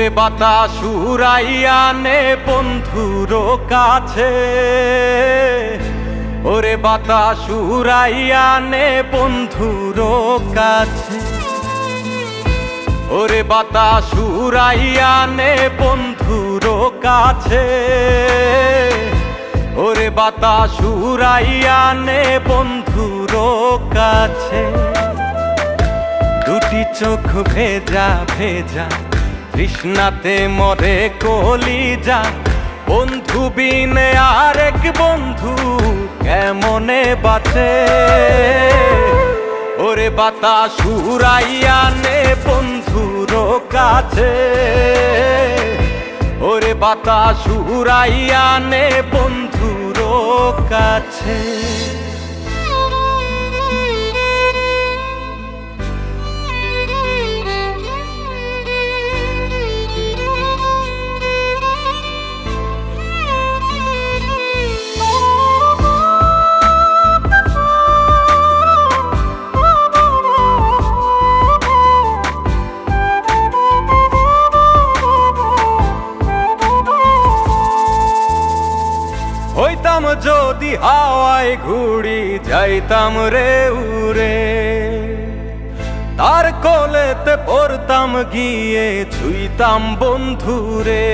ওরে বাতাস উড়াইয়া নে বন্ধুর কাছে। ওরে বাতাস উড়াইয়া নে বন্ধুর কাছে। ওরে বাতাস উড়াইয়া নে বন্ধুর কাছে। ওরে বাতাস উড়াইয়া নে বন্ধুর কাছে। দুটি চোখ ভেজা ভেজা তৃষ্ণাতে মরে কলিজা। বন্ধু বিনে আরেক বন্ধু কেমনে বাঁচে? ওরে বাতাস উড়াইয়া নে বন্ধুর কাছে। ওরে বাতাস উড়াইয়া নে বন্ধুর কাছে। হইতাম যদি হাওয়ায় ঘুড়ি যাইতাম রে উড়ে। তার কোলেতে পড়তাম, গিয়ে ছুইতাম বন্ধুরে।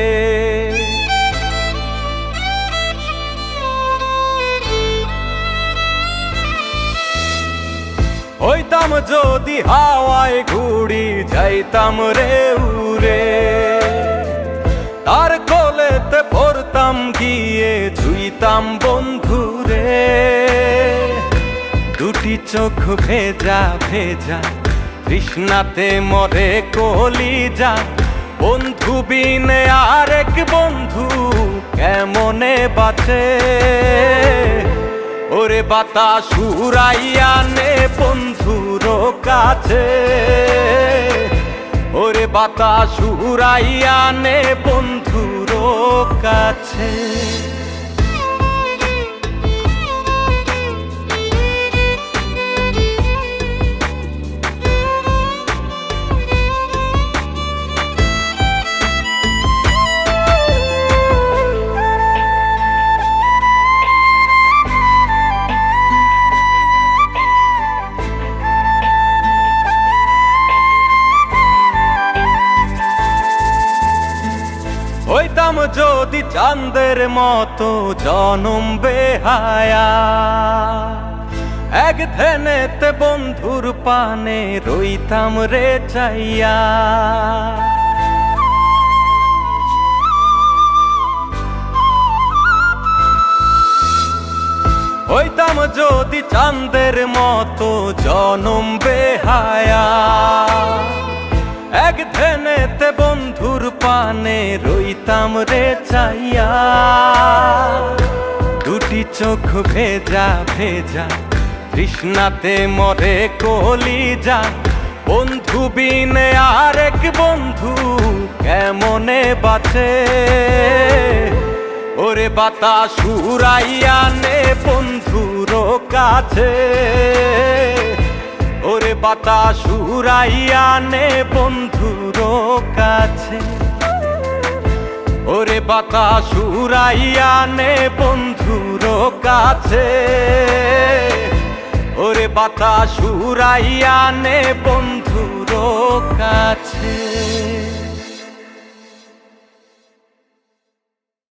হইতাম যদি হাওয়ায় ঘুড়ি যাইতাম রে উড়ে। ছুইতাম বন্ধুরে, দুটি চোখ ভেজা ভেজা, তৃষ্ণাতে মরে কলি যা বন্ধু বিনে আরেক বন্ধু কেমনে বাঁচে? ওরে বাতাস উড়াইয়া নে বন্ধুর কাছে। ওরে বাতাস উড়াইয়া নে বন্ধুর কাছে। হইতাম যদি চাঁদের মতো জনম বেহায়া। এক ধ্যানেতে বন্ধুর পানে রইতাম রে চাইয়া। হইতাম যদি চাঁদের মতো জনম বেহায়া। এক বন্ধুর পানে রইতাম রে চাইয়া। দুটি চোখ ভেজা ভেজা, তৃষ্ণাতে মরে কলিজা। বন্ধু বিনে আরেক বন্ধু কেমনে বাঁচে? ওরে বাতাস উড়াইয়া নে বন্ধুর কাছে। ওরে বাতাস উড়াইয়া নে বন্ধুর কাছে। ওরে বাতাস উড়াইয়া নে বন্ধুর কাছে। ওরে বাতাস উড়াইয়া নে বন্ধুর কাছে।